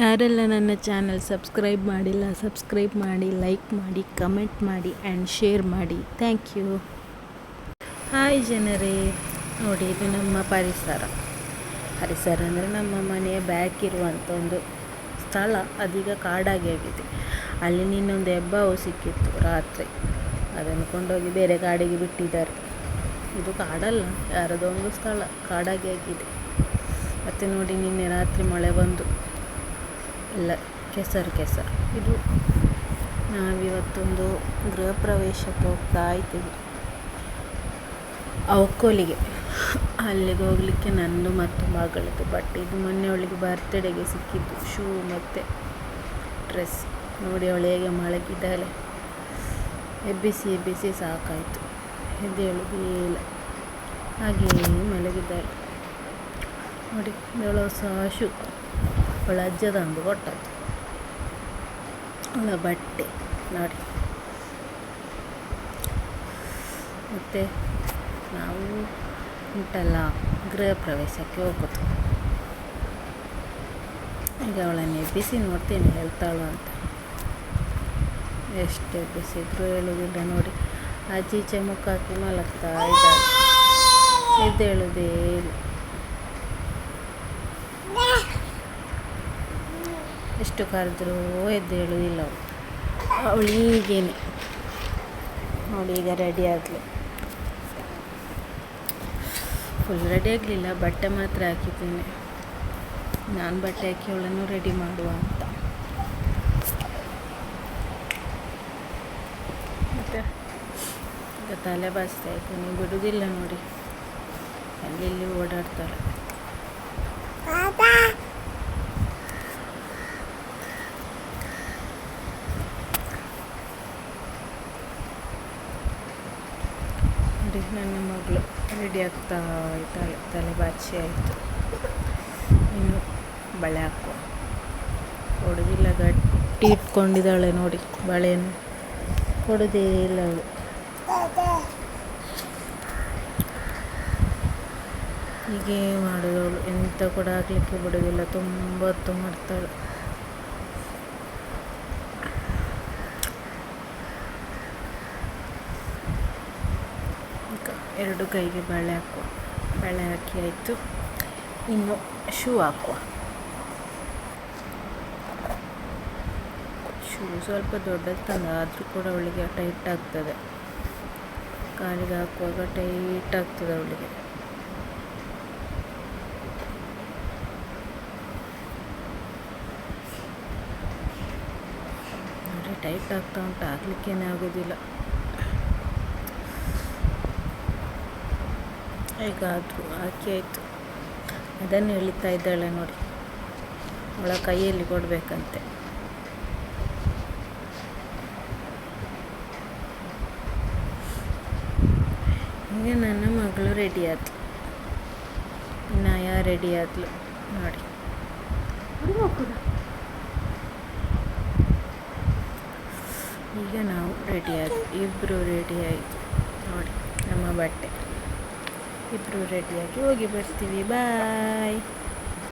ಯಾರೆಲ್ಲ ನನ್ನ channel subscribe ಮಾಡಿಲ್ಲ, ಸಬ್ಸ್ಕ್ರೈಬ್ ಮಾಡಿ, ಲೈಕ್ ಮಾಡಿ, ಕಮೆಂಟ್ ಮಾಡಿ ಆ್ಯಂಡ್ ಶೇರ್ ಮಾಡಿ. ಥ್ಯಾಂಕ್ ಯು ಹಾಯ್ ಜನರೇ, ನೋಡಿ ಇದು ನಮ್ಮ ಪರಿಸರ. ಪರಿಸರ ಅಂದರೆ ನಮ್ಮ ಮನೆಯ ಬ್ಯಾಕ್ ಇರುವಂಥ ಒಂದು ಸ್ಥಳ. ಅದೀಗ ಕಾಡಾಗಿ ಆಗಿದೆ ಅಲ್ಲಿ ನಿನ್ನೊಂದು ಹೆಬ್ಬಾವು ಸಿಕ್ಕಿತ್ತು ರಾತ್ರಿ. ಅದನ್ನು ಕೊಂಡೋಗಿ ಬೇರೆ ಕಾಡಿಗೆ ಬಿಟ್ಟಿದ್ದಾರೆ. ಇದು ಕಾಡಲ್ಲ ಯಾರದೊಂದು ಸ್ಥಳ ಕಾಡಾಗಿ ಆಗಿದೆ ಮತ್ತು ನೋಡಿ ನಿನ್ನೆ ರಾತ್ರಿ ಮಳೆ ಬಂದು. ಎಲ್ಲ ಕೆಸರು ಕೆಸರು. ಇದು ನಾವಿವತ್ತೊಂದು ಗೃಹ ಪ್ರವೇಶಕ್ಕೆ ಹೋಗ್ತಾ ಇದ್ದೀವಿ. ಅವಕೋಲಿಗೆ. ಅಲ್ಲಿಗೆ ಹೋಗಲಿಕ್ಕೆ ನಂದು ಮತ್ತು ಮಗಳದ್ದು ಬಟ್ ಇದು ಮೊನ್ನೆ ಅವಳಿಗೆ ಬರ್ತ್ಡೇಗೆ ಸಿಕ್ಕಿದ್ದು. ಶೂ ಮತ್ತು ಡ್ರೆಸ್ ನೋಡಿ ಅವಳು ಹೇಗೆ ಮಳಗಿದ್ದಾಳೆ ಎಬ್ಬಿಸಿ ಎಬ್ಬಿಸಿ ಸಾಕಾಯಿತು. ಎದ್ದೇಳುವುದೇ ಇಲ್ಲ. ಹಾಗೆಯೇ ಮಲಗಿದ್ದಾಳೆ. ನೋಡಿ, ಅವಳ ಹೊಸ ಶೂ. ಅವಳ ಅಜ್ಜ ತಂದು ಕೊಟ್ಟದ್ದು. ಅವಳ ಬಟ್ಟೆ, ನೋಡಿ. ಮತ್ತು ನಾವು ಉಂಟಲ್ಲ ಗೃಹ ಪ್ರವೇಶಕ್ಕೆ ಹೋಗೋದು. ಈಗ ಅವಳನ್ನು ಎಬ್ಬಿಸಿ ನೋಡ್ತೀನಿ ಹೇಳ್ತಾಳು ಅಂತ. ಎಷ್ಟು ಎಬ್ಬಿಸಿದ್ರು ಹೇಳುವುದಿಲ್ಲ, ನೋಡಿ. ಅಜ್ಜಿ ಮುಖ ಹಾಕಿ ಮಲಗ್ತಾ ಇದ್ದಾಳೆ. ಎದ್ದೇಳುವುದೇ ಇಲ್ಲ. ಎಷ್ಟು ಕರೆದ್ರೂ ಎದ್ದೇಳುವುದಿಲ್ಲ ಅವಳು ಅವಳು. ಹೀಗೇನೆ ನೋಡಿ, ಈಗ ರೆಡಿ ಆಗಲಿ ಫುಲ್ ರೆಡಿ ಆಗಲಿಲ್ಲ, ಬಟ್ಟೆ ಮಾತ್ರ ಹಾಕಿದ್ದೀನಿ. ನಾನು ಬಟ್ಟೆ ಹಾಕಿ ಅವಳನ್ನು ರೆಡಿ ಮಾಡುವ ಅಂತ. ಮತ್ತು? ಈಗ ತಲೆ ಬಾಚ್ತಾ ಇದ್ದೀನಿ ಬಿಡುವುದಿಲ್ಲ ನೋಡಿ. ಅಲ್ಲಿ ಇಲ್ಲಿ ಓಡಾಡ್ತಾಳೆ ನೋಡಿ ನನ್ನ ಮಗಳು ರೆಡಿ ಆಗ್ತಾ ಇದ್ದಾಳೆ ತಲೆ ಬಾಚಿ ಆಯಿತು. ಇನ್ನು ಬಳೆ ಹಾಕುವ ಕೊಡೋದಿಲ್ಲ, ಗಟ್ಟಿ ಇಟ್ಕೊಂಡಿದ್ದಾಳೆ ನೋಡಿ ಬಳೆಯನ್ನು. ಕೊಡೋದೇ ಇಲ್ಲ ಅವಳು. ಹೀಗೆ ಮಾಡೋದವಳು ಎಂತ ಕೂಡ ಆಗಲಿಕ್ಕೆ ಬಿಡೋದಿಲ್ಲ ತುಂಬ ಹೊತ್ತು ಮಾಡ್ತಾಳೆ ಈಗ ಎರಡು ಕೈಗೆ ಬಳೆ ಹಾಕುವ ಬಳೆ ಹಾಕಿ ಆಯಿತು. ಇನ್ನು ಶೂ ಹಾಕುವ. ಶೂ ಸ್ವಲ್ಪ ದೊಡ್ಡದು ತಂದ ಆದರೂ ಕೂಡ ಅವಳಿಗೆ ಟೈಟ್ ಆಗ್ತದೆ. ಕಾಲಿಗೆ ಹಾಕುವಾಗ ಟೈಟ್ ಆಗ್ತದೆ ಅವಳಿಗೆ. ಟೈಟ್ ಆಗ್ತಾ ಉಂಟು. ಆಗಲಿಕ್ಕೇನೇ ಆಗೋದಿಲ್ಲ. ಈಗ ಅದು ಹಾಕಿ ಆಯಿತು. ಅದನ್ನು ಎಳಿತಾ ಇದ್ದಾಳೆ ನೋಡಿ. ಅವಳ ಕೈಯಲ್ಲಿ ಕೊಡಬೇಕಂತೆ. ಈಗ ನನ್ನ ಮಗಳು ರೆಡಿ ಆದ್ಲು. ನಯ ರೆಡಿ ಆದ್ಲು ನೋಡಿ. ಈಗ ನಾವು ರೆಡಿ ಆದ್ವಿ. ಇಬ್ಬರು ರೆಡಿ ಆಯಿತು ನೋಡಿ. ನಮ್ಮ ಬಟ್ಟೆ ಇಬ್ಬರು ರೆಡಿಯಾಗಿ ಹೋಗಿ ಬರ್ತೀವಿ. ಬಾಯ್